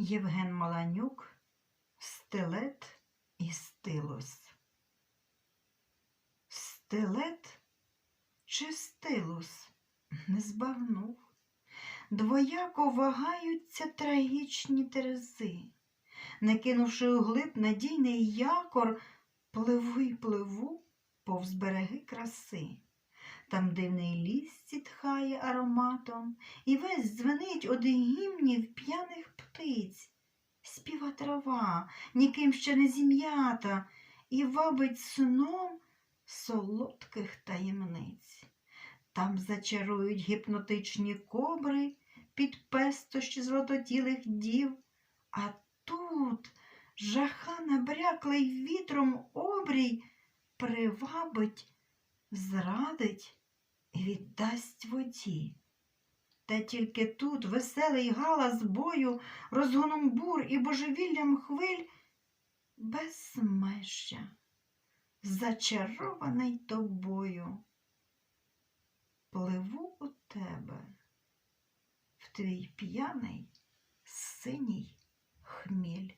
Євген Маланюк, стилет і стилус. Стилет чи стилус не збагнув. Двояко вагаються трагічні терези. Не кинувши углиб надійний якор, пливу пливу повз береги краси. Там дивний ліс зітхає ароматом, і весь дзвенить од гімнів п'яних птиць. Співа трава, ніким ще не зім'ята, і вабить сном солодких таємниць. Там зачарують гіпнотичні кобри під пестощі золототілих дів, а тут жаха набряклий вітром обрій привабить, зрадить і віддасть воді. Та тільки тут веселий галас бою, розгоном бур і божевіллям хвиль безмежжя, зачарований тобою. Пливу у тебе в твій п'яний синій хміль.